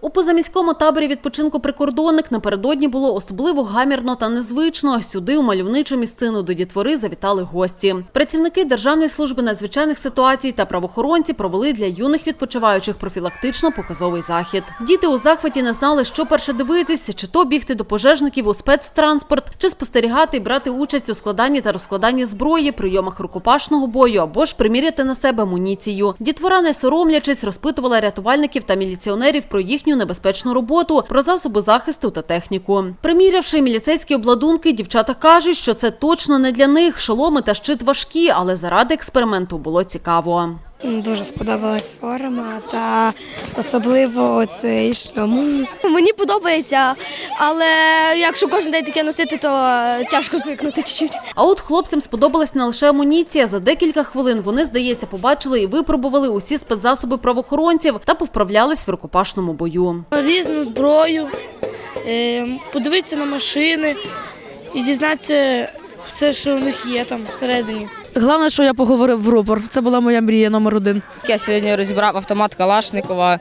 У позаміському таборі відпочинку прикордонник напередодні було особливо гамірно та незвично. Сюди у мальовничу місцину до дітвори завітали гості. Працівники Державної служби надзвичайних ситуацій та правоохоронці провели для юних відпочиваючих профілактично показовий захід. Діти у захваті не знали, що перше дивитися, чи то бігти до пожежників у спецтранспорт, чи спостерігати і брати участь у складанні та розкладанні зброї, прийомах рукопашного бою або ж приміряти на себе амуніцію. Дітвора, не соромлячись, розпитувала рятувальників та міліціонерів про їхню небезпечну роботу, про засоби захисту та техніку. Примірявши міліцейські обладунки, дівчата кажуть, що це точно не для них. Шоломи та щит важкі, але заради експерименту було цікаво. Дуже сподобалась форма та особливо цей шльом. Мені подобається, але якщо кожен день таке носити, то е, тяжко звикнути чуть-чуть. А от хлопцям сподобалась не лише амуніція. За декілька хвилин вони, здається, побачили і випробували усі спецзасоби правоохоронців та повправлялись в рукопашному бою. різну зброю, е, подивитися на машини і дізнатися все, що у них є там всередині. Головне, що я поговорив в рупор. Це була моя мрія номер один. Я сьогодні розібрав автомат Калашникова.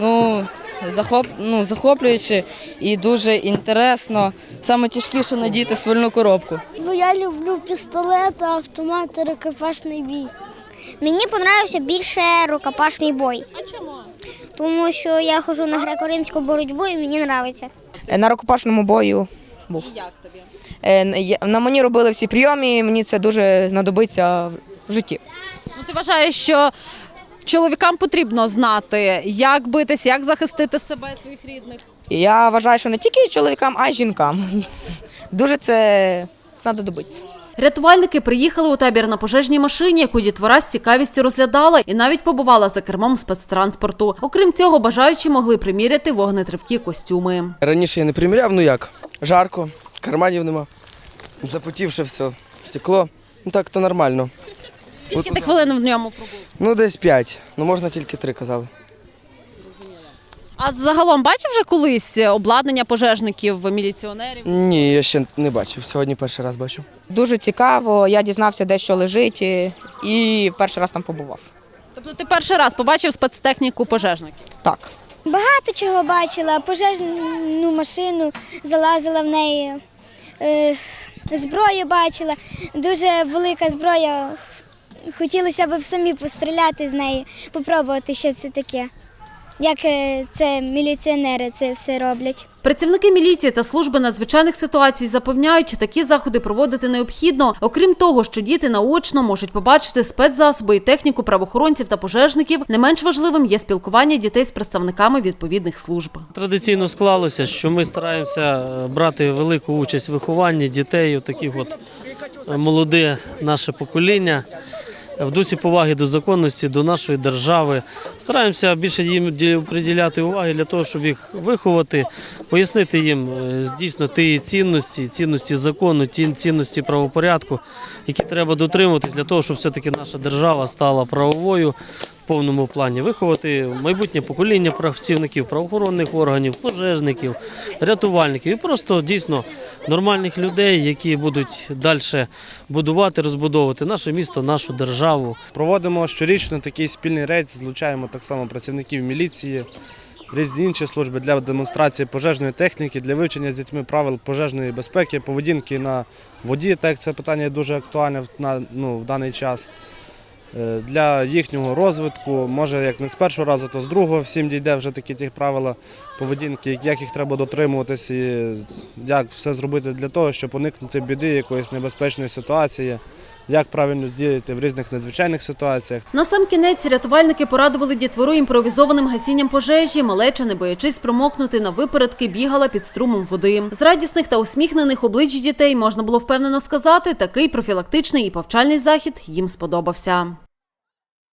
Ну, захоп, ну, захоплююче і дуже інтересно. Саме тяжкіше надіти свольну коробку. Бо я люблю пістолет, автомат і рукопашний бій. Мені подобався більше рукопашний бой. А чому? Тому що я ходжу на греко-римську боротьбу і мені подобається. на рукопашному бою був. І як тобі? На мені робили всі прийоми, мені це дуже знадобиться в житті. Ну, ти вважаєш, що чоловікам потрібно знати, як битись, як захистити себе, своїх рідних? Я вважаю, що не тільки чоловікам, а й жінкам. Дуже це знадобиться. Рятувальники приїхали у табір на пожежній машині, яку дітвора з цікавістю розглядала і навіть побувала за кермом спецтранспорту. Окрім цього, бажаючі могли приміряти вогнетривкі костюми. Раніше я не приміряв, ну як? Жарко, карманів нема. Запотівше все, стекло. Ну так то нормально. Скільки ти хвилин в ньому пробув? Ну десь п'ять. Ну можна тільки три, казали. А загалом бачив вже колись обладнання пожежників, міліціонерів? Ні, я ще не бачив. Сьогодні перший раз бачу. Дуже цікаво, я дізнався, де що лежить, і- перший раз там побував. Тобто ти перший раз побачив спецтехніку пожежників? Так. Багато чого бачила, пожежну машину, залазила в неї, е, зброю бачила, дуже велика зброя. Хотілося б самі постріляти з неї, попробувати, що це таке. Як е, це міліціонери це все роблять. Працівники міліції та служби надзвичайних ситуацій запевняють, такі заходи проводити необхідно. Окрім того, що діти наочно можуть побачити спецзасоби і техніку правоохоронців та пожежників, не менш важливим є спілкування дітей з представниками відповідних служб. Традиційно склалося, що ми стараємося е, брати велику участь в вихованні дітей, таких от е, молоде наше покоління. В дусі поваги до законності, до нашої держави. Стараємося більше їм ді- приділяти уваги для того, щоб їх виховати, пояснити їм е, дійсно ті цінності, цінності закону, ті цінності правопорядку, які треба дотримуватись для того, щоб все-таки наша держава стала правовою повному плані. Виховати майбутнє покоління працівників правоохоронних органів, пожежників, рятувальників і просто дійсно нормальних людей, які будуть далі будувати, розбудовувати наше місто, нашу державу. Проводимо щорічно такий спільний рейд, злучаємо так само працівників міліції, різні інші служби для демонстрації пожежної техніки, для вивчення з дітьми правил пожежної безпеки, поведінки на воді, так як це питання дуже актуальне в- на, ну, в даний час. Е, Для їхнього розвитку, може як не з першого разу, то з другого. Всім дійде вже такі ті правила поведінки, як їх треба дотримуватись і як все зробити для того, щоб уникнути біди, якоїсь небезпечної ситуації, як правильно діяти в різних надзвичайних ситуаціях. На сам кінець рятувальники порадували дітвору імпровізованим гасінням пожежі. Малеча, не боячись промокнути на випередки, бігала під струмом води. З радісних та усміхнених облич дітей можна було впевнено сказати, такий профілактичний і повчальний захід їм сподобався.